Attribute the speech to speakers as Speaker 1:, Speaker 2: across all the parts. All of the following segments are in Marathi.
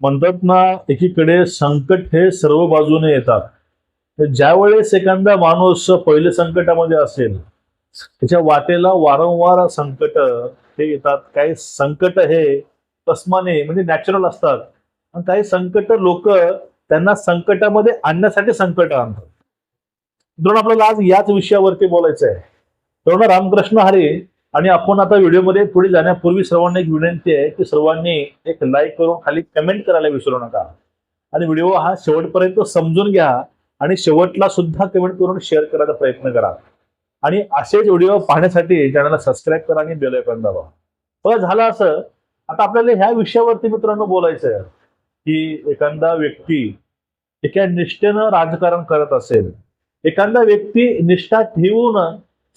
Speaker 1: म्हणतात ना एकीकडे संकट हे सर्व बाजूने येतात. तर ज्या वेळेस एखादा माणूस पहिले संकटामध्ये असेल त्याच्या वाटेला वारंवार संकट हे येतात. काही संकट हे तस्माने म्हणजे नॅचरल असतात. आणि काही संकट लोक त्यांना संकटामध्ये आणण्यासाठी संकट आणतात. मित्रांनो आपल्याला आज याच विषयावरती बोलायचं आहे मित्रांनो रामकृष्ण हरी आणि आपण आता व्हिडिओमध्ये पुढे जाण्यापूर्वी सर्वांना एक विनंती आहे की सर्वांनी एक लाईक करून खाली कमेंट करायला विसरू नका. आणि व्हिडिओ हा शेवटपर्यंत समजून घ्या आणि शेवटला सुद्धा कमेंट करून शेअर करायचा प्रयत्न करा. आणि असेच व्हिडिओ पाहण्यासाठी चॅनलला सबस्क्राईब करा आणि बेल ऐकून दाबा. पण झालं असं आता आपल्याला ह्या विषयावरती मित्रांनो बोलायचं आहे की एखादा व्यक्ती एका निष्ठेनं राजकारण करत असेल एखादा व्यक्ती निष्ठा ठेवून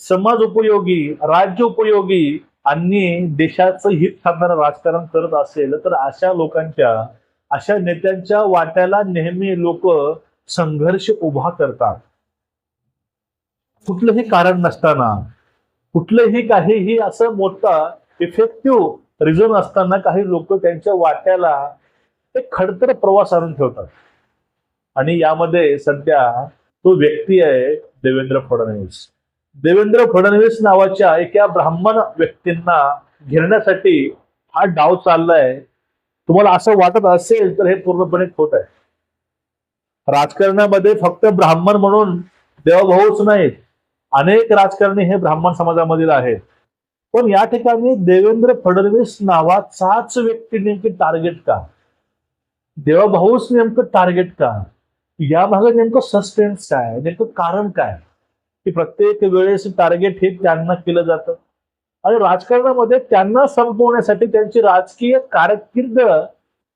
Speaker 1: समाज उपयोगी राज्य उपयोगी आणि देशाचं हित साधणारं राजकारण करत असेल तर अशा लोकांच्या अशा नेत्यांच्या वाट्याला नेहमी लोक संघर्ष उभा करतात. कुठलंही कारण नसताना कुठलंही काहीही असं मोठा इफेक्टिव्ह रिझन असताना काही लोक त्यांच्या वाट्याला ते खडतर प्रवास आणून ठेवतात. आणि यामध्ये सध्या तो व्यक्ती आहे देवेंद्र फडणवीस. देवेंद्र फडणवीस नावाच्या एका ब्राह्मण व्यक्तींना घेरण्यासाठी हा डाव चाललाय. तुम्हाला असं वाटत असेल तर हे पूर्णपणे खोट आहे. राजकारणामध्ये फक्त ब्राह्मण म्हणून देवभाऊच नाहीत. अनेक राजकारणी हे ब्राह्मण समाजामधील आहेत. पण या ठिकाणी देवेंद्र फडणवीस नावाचाच व्यक्ती नेमकी टार्गेट का? देवभाऊच नेमकं टार्गेट का? या भागात नेमकं सस्पेन्स काय? नेमकं कारण काय? की प्रत्येक वेळेस टार्गेट हे त्यांना केलं जातं. आणि राजकारणामध्ये त्यांना संपवण्यासाठी त्यांची राजकीय कारकीर्द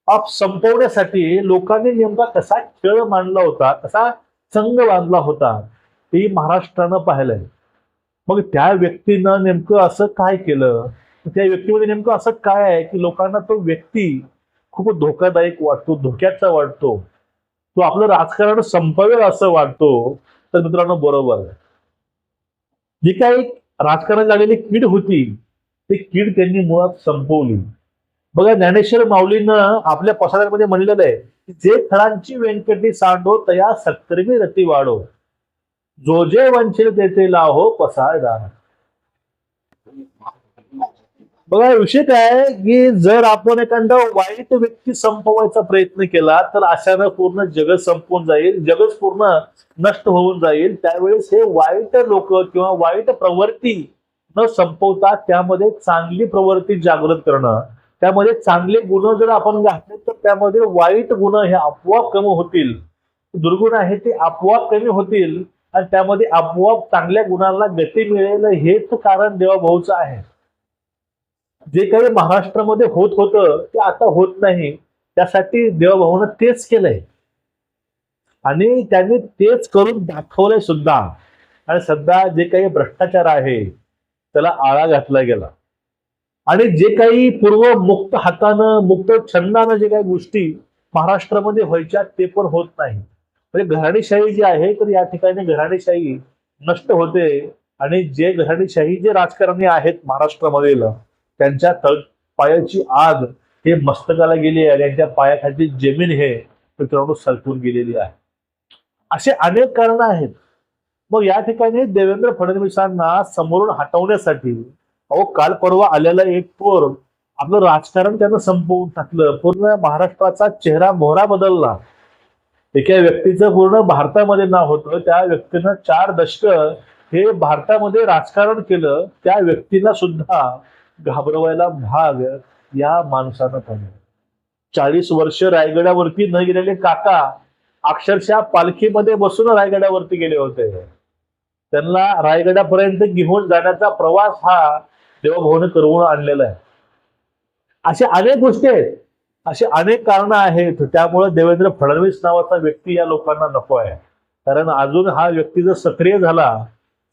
Speaker 1: आप संपवण्यासाठी लोकांनी नेमका कसा खेळ मांडला होता कसा संघ बांधला होता ते महाराष्ट्रानं पाहिलंय. मग त्या व्यक्तीनं नेमकं असं काय केलं? त्या व्यक्तीमध्ये नेमकं असं काय आहे की लोकांना तो व्यक्ती खूप धोकादायक वाटतो धोक्याचा वाटतो. तो आपलं राजकारण संपवेल असं वाटतो. तर मित्रांनो बरोबर आहे. जी काही राजकारणात लागलेली कीड होती ती कीड त्यांनी मुळात संपवली. बघा ज्ञानेश्वर माऊलीनं आपल्या पसाऱ्यामध्ये म्हणलेलं आहे की जे फळांची व्यंकटी सांडो तया सत्कर्मी रती वाढो जो जे वंचित तेथे लाहो पसारदार बघा विषय काय आहे की जर आपण एखादा वाईट व्यक्ती संपवायचा प्रयत्न केला तर अशानं पूर्ण जगत संपून जाईल जगच पूर्ण नष्ट होऊन जाईल. त्यावेळेस हे वाईट लोक किंवा वाईट प्रवृत्ती न संपवता त्यामध्ये चांगली प्रवृत्ती जागृत करणं त्यामध्ये चांगले गुण जर आपण घातले तर त्यामध्ये वाईट गुण हे आपोआप कमी होतील. दुर्गुण आहे ते आपोआप कमी होतील आणि त्यामध्ये आपोआप चांगल्या गुणांना गती मिळेल हेच कारण देवाभाऊचं आहे. जे काही महाराष्ट्रामध्ये होत होतं ते आता होत नाही. त्यासाठी देवभाऊनं तेच केलंय. आणि त्यांनी तेच करून दाखवलंय सुद्धा. आणि सध्या जे काही भ्रष्टाचार आहे त्याला आळा घातला गेला. आणि जे काही पूर्व मुक्त हातानं मुक्त छंदानं जे काही गोष्टी महाराष्ट्रामध्ये व्हायच्या ते पण होत नाही म्हणजे घराणेशाही जी आहे तर या ठिकाणी घराणेशाही नष्ट होते. आणि जे घराणेशाही जे राजकारणी आहेत महाराष्ट्रामधील त्यांच्या तळ पायाची आग हे मस्तकाला गेली आहे त्यांच्या पायाखालची जमीन हे मित्रांनो सरकून गेलेली आहे. असे अनेक कारण आहेत. मग या ठिकाणी देवेंद्र फडणवीसांना समोरून हटवण्यासाठी अहो काल परवा आलेला एक पोर आपलं राजकारण त्यानं संपवून टाकलं. पूर्ण महाराष्ट्राचा चेहरा मोहरा बदलला. एका व्यक्तीचं पूर्ण भारतामध्ये नाव होतं. त्या व्यक्तीनं चार दशक हे भारतामध्ये राजकारण केलं. त्या व्यक्तीला सुद्धा घाबरवायला भाग या माणसानं पडला. चाळीस वर्ष रायगडावरती न गेलेले काका अक्षरशः पालखीमध्ये बसून रायगडावरती गेले होते. त्यांना रायगडापर्यंत घेऊन जाण्याचा प्रवास हा देवाभाऊने करवून आणलेला आहे. अशा अनेक गोष्टी आहेत. असे अनेक कारण आहेत. त्यामुळे देवेंद्र फडणवीस नावाचा व्यक्ती या लोकांना नको आहे. कारण अजून हा व्यक्ती जर सक्रिय झाला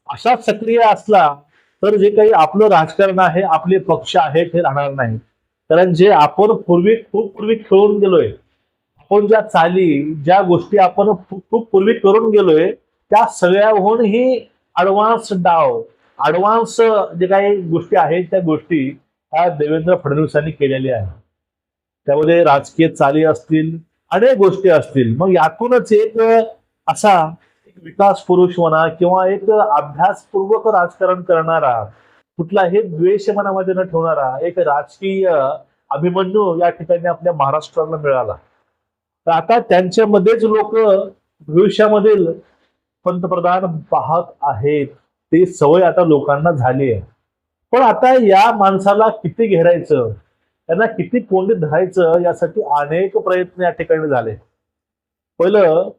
Speaker 1: असा सक्रिय असला तर जे काही आपलं राजकारण आहे आपले पक्ष आहेत हे राहणार नाही. कारण जे आपण पूर्वी खूप पूर्वी खेळून गेलोय आपण ज्या चाली ज्या गोष्टी आपण खूप खूप पूर्वी करून गेलोय त्या सगळ्याहून ही ऍडव्हान्स डाव अडव्हान्स जे काही गोष्टी आहेत त्या गोष्टी ह्या देवेंद्र फडणवीसांनी केलेल्या आहेत. त्यामध्ये राजकीय चाली असतील अनेक गोष्टी असतील. मग यातूनच एक असा विकास पुरुष म्हणा किंवा एक अभ्यासपूर्वक राजकारण करणारा कुठलाही द्वेष मनामध्ये न ठेवणारा एक राजकीय अभिमन्यू या ठिकाणी आपल्या महाराष्ट्राला मिळाला. तर आता त्यांच्यामध्येच लोक भविष्यामधील पंतप्रधान पाहत आहेत. ते सवय आता लोकांना झाली आहे. पण आता या माणसाला किती घेरायचं त्यांना किती कोंडीत धरायचं यासाठी अनेक प्रयत्न या ठिकाणी झाले. पहिलं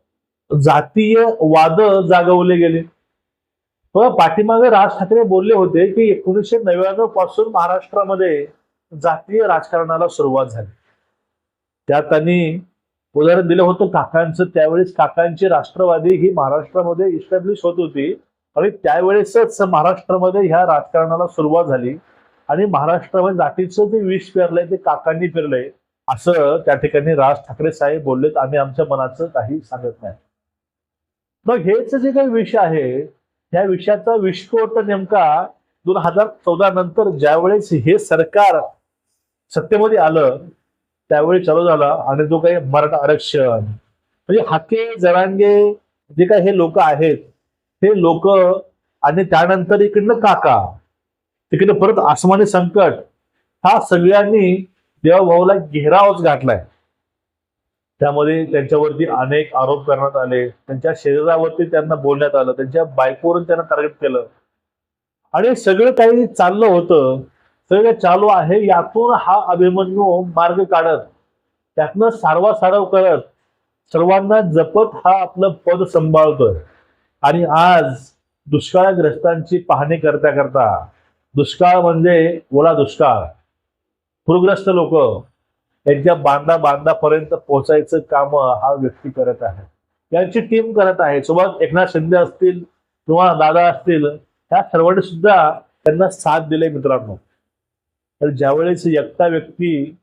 Speaker 1: जातीय वाद जागवले गेले. पाठीमागे राज ठाकरे बोलले होते की एकोणीसशे नव्याण्णवपासून महाराष्ट्रामध्ये जातीय राजकारणाला सुरुवात झाली. त्यात त्यांनी उदाहरण दिलं होतं काकांचं त्यावेळेस काकांची राष्ट्रवादी ही महाराष्ट्रामध्ये इस्टॅब्लिश होत होती. आणि त्यावेळेसच महाराष्ट्रामध्ये ह्या राजकारणाला सुरुवात झाली. आणि महाराष्ट्रामध्ये जातीचं जे विष पेरलंय ते काकांनी पेरलंय असं त्या ठिकाणी राज ठाकरे साहेब बोललेत. आम्ही आमच्या मनाचं काही सांगत नाही. मग हेच जे काही विषय आहे त्या विषयाचा विस्फोट नेमका दोन हजार चौदा नंतर ज्यावेळेस हे सरकार सत्तेमध्ये आलं त्यावेळी चालू झाला आणि जो काही मराठा आरक्षण. म्हणजे हाके जरांगे जे काही हे लोक आहेत हे लोक आणि त्यानंतर इकडनं काका तिकडे परत आसमानी संकट हा सगळ्यांनी देवाभाऊला घेरावच घातलाय. त्यामध्ये त्यांच्यावरती अनेक आरोप करण्यात आले. त्यांच्या शरीरावरती त्यांना बोलण्यात आलं. त्यांच्या बायकोवरून त्यांना टार्गेट केलं. आणि सगळं काही चाललं होतं. सगळं चालू आहे. यातून हा अभिमन्यू मार्ग काढत त्यातनं सारवासारव करत सर्वांना जपत हा आपलं पद सांभाळतोय. आणि आज दुष्काळग्रस्तांची पाहणी करता करता दुष्काळ म्हणजे ओला दुष्काळ. पूरग्रस्त लोक त्यांच्या बांधा बांधापर्यंत पोहोचायचं काम हा व्यक्ती करत आहे. यांची टीम करत आहे. सोबत एकनाथ शिंदे असतील किंवा दादा असतील ह्या सर्वांनी सुद्धा त्यांना साथ दिले मित्रांनो. तर ज्यावेळेस एकटा व्यक्ती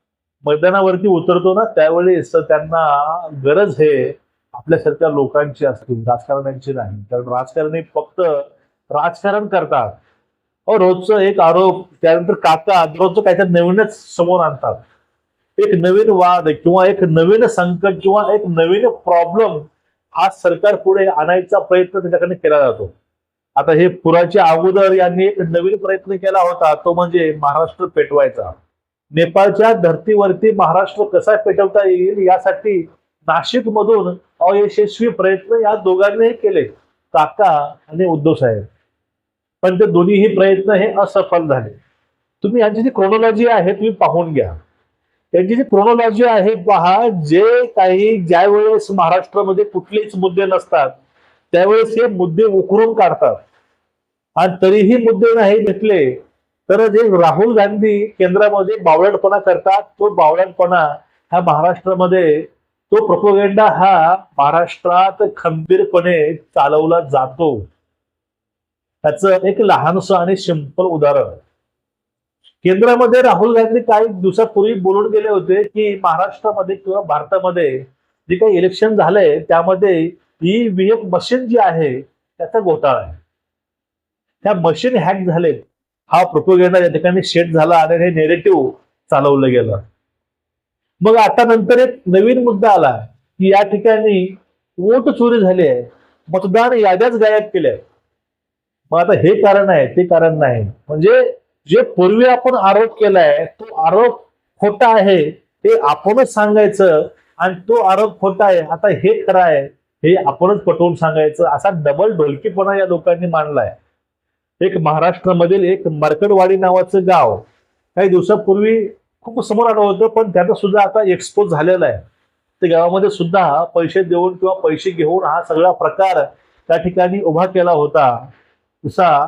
Speaker 1: मैदानावरती उतरतो ना त्यावेळेस त्यांना गरज हे आपल्यासारख्या लोकांची असतील राजकारण्यांची नाही. कारण राजकारणी फक्त राजकारण करतात. अहो रोजचं एक आरोप त्यानंतर काका दररोजचं काहीतरी नवीनच समोर आणतात. एक नवीन वाद किंवा एक नवीन संकट किंवा एक नवीन प्रॉब्लेम हा सरकार पुढे आणायचा प्रयत्न त्याच्याकडे केला जातो. आता हे पुराच्या अगोदर यांनी एक नवीन प्रयत्न केला होता तो म्हणजे महाराष्ट्र पेटवायचा. नेपाळच्या धर्तीवरती महाराष्ट्र कसा पेटवता येईल यासाठी नाशिक मधून अयशस्वी प्रयत्न या दोघांनीही केले काका आणि उद्धव साहेब. पण ते दोन्हीही प्रयत्न हे असफल झाले. तुम्ही यांची जी क्रोनॉलॉजी आहे तुम्ही पाहून घ्या. त्यांची जी क्रोनॉलॉजी आहे पहा जे काही ज्या वेळेस महाराष्ट्रामध्ये कुठलेच मुद्दे नसतात त्यावेळेस हे मुद्दे उकरून काढतात. आणि तरीही मुद्दे नाही घेतले तर जे राहुल गांधी केंद्रामध्ये बावळटपणा करतात तो बावळटपणा हा महाराष्ट्रामध्ये तो प्रोपोगेंडा हा महाराष्ट्रात खंबीरपणे चालवला जातो. त्याचं एक लहानसं आणि सिंपल उदाहरण. केंद्रामध्ये राहुल गांधी काही दिवसापूर्वी बोलून गेले होते की महाराष्ट्रामध्ये किंवा भारतामध्ये जे काही इलेक्शन झालंय त्यामध्ये ई व्हीएम मशीन जी आहे त्याचा घोटाळा आहे. त्या मशीन हॅक झालेत हा प्रोपोगेंडा या ठिकाणी शेट झाला आणि हे नेरेटिव्ह चालवलं गेलं. मग आता नंतर एक नवीन मुद्दा आला की या ठिकाणी वोट चोरी झाली आहे. मतदान याद्याच गायब केल्या. मग आता हे कारण आहे ते कारण नाही. म्हणजे जे पूर्वी आपण आरोप केलाय तो आरोप खोटा आहे ते आपणच सांगायचं आणि तो आरोप खोटा आहे. आता हे खरं आहे हे आपणच पटवून सांगायचं. असा डबल ढोलकीपणा या लोकांनी मांडलाय. एक महाराष्ट्रामधील एक मरकडवाडी नावाचं गाव काही दिवसापूर्वी खूप समोर आलं होतं पण त्याचं सुद्धा आता एक्सपोज झालेला आहे. त्या गावामध्ये सुद्धा पैसे देऊन किंवा पैसे घेऊन हा सगळा प्रकार त्या ठिकाणी उभा केला होता. तसा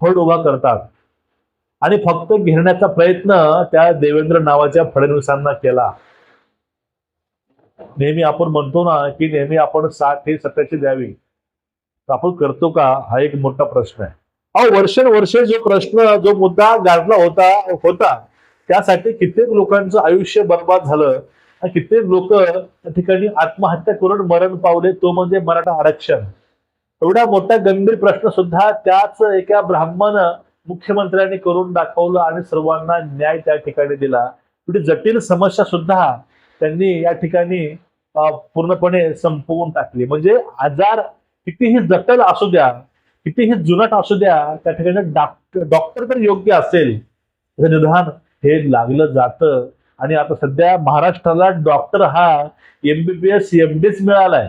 Speaker 1: फड उभा करतात. आणि फक्त घेण्याचा प्रयत्न त्या देवेंद्र नावाच्या फडणवीसांना केला. नेहमी आपण म्हणतो ना की नेहमी आपण साठ हे सत्याची द्यावी. तर आपण करतो का? हा एक मोठा प्रश्न आहे. अहो वर्षानुवर्ष जो प्रश्न जो मुद्दा गाजला होता होता त्यासाठी कित्येक लोकांचं आयुष्य बर्बाद झालं. आणि कित्येक लोक त्या ठिकाणी आत्महत्या करून मरण पावले तो म्हणजे मराठा आरक्षण. एवढा मोठा गंभीर प्रश्न सुद्धा त्याच एका ब्राह्मण मुख्यमंत्र्यांनी करून दाखवलं आणि सर्वांना न्याय त्या ठिकाणी दिला. एवढी जटिल समस्या सुद्धा त्यांनी या ठिकाणी पूर्णपणे संपवून टाकली. म्हणजे आजार कितीही जटल असू द्या कितीही जुनाट असू द्या त्या ठिकाणी डॉक्टर डॉक्टर तर योग्य असेल. त्याचं निदान हे लागलं जातं. आणि आता सध्या महाराष्ट्राला डॉक्टर हा एमबीबीएस एमडीच मिळालाय.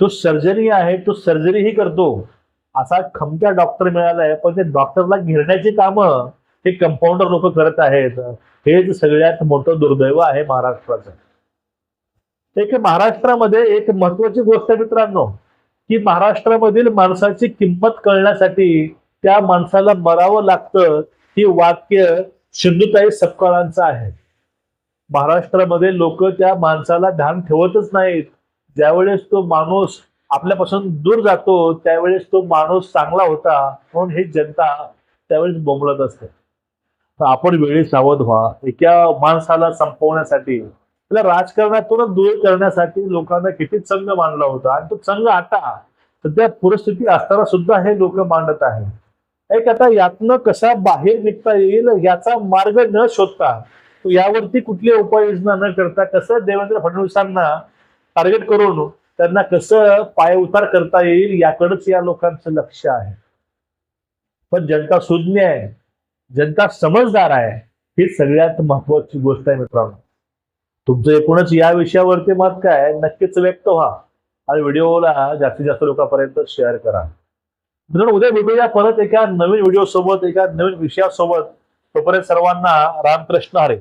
Speaker 1: तो सर्जरी आहे तो सर्जरीही करतो. असा खमक्या डॉक्टर मिळालाय पण ते डॉक्टरला घेरण्याची कामं हे कंपाऊंडर लोक करत आहेत. हेच सगळ्यात मोठं दुर्दैव आहे महाराष्ट्राचं. एक महाराष्ट्रामध्ये एक महत्वाची गोष्ट आहे मित्रांनो की महाराष्ट्रामधील माणसाची किंमत कळण्यासाठी त्या माणसाला मरावं लागतं ही वाक्य सिंधुताई सपकाळांचं आहे. महाराष्ट्रामध्ये लोक त्या माणसाला ध्यान ठेवतच नाहीत. ज्यावेळेस तो माणूस आपल्यापासून दूर जातो त्यावेळेस तो माणूस चांगला होता म्हणून ही जनता त्यावेळेस बोंबलत असते. तर आपण वेळी सावध व्हा. एका माणसाला संपवण्यासाठी त्याला राजकारणातूनच दूर करण्यासाठी लोकांना किती संघ मांडला होता आणि तो संघ आता सध्या परिस्थिती असताना सुद्धा हे लोक मांडत आहे एक आता यातनं कसा बाहेर निघता येईल याचा मार्ग न शोधता यावरती कुठली उपाययोजना न करता कसं देवेंद्र फडणवीसांना टार्गेट करून त्यांना कसं पाय उतार करता येईल याकडेच या लोकांचं लक्ष आहे. पण जनता सुज्ञ आहे जनता समजदार आहे ही सगळ्यात महत्वाची गोष्ट आहे मित्रांनो. तुमचं एकूणच या विषयावरती मत काय नक्कीच व्यक्त व्हा आणि व्हिडिओला जास्तीत जास्त लोकांपर्यंत शेअर करा. मित्रांनो उद्या भेटूया परत एका नवीन व्हिडिओ सोबत एका नवीन विषयासोबत. तोपर्यंत सर्वांना रामकृष्ण हरे.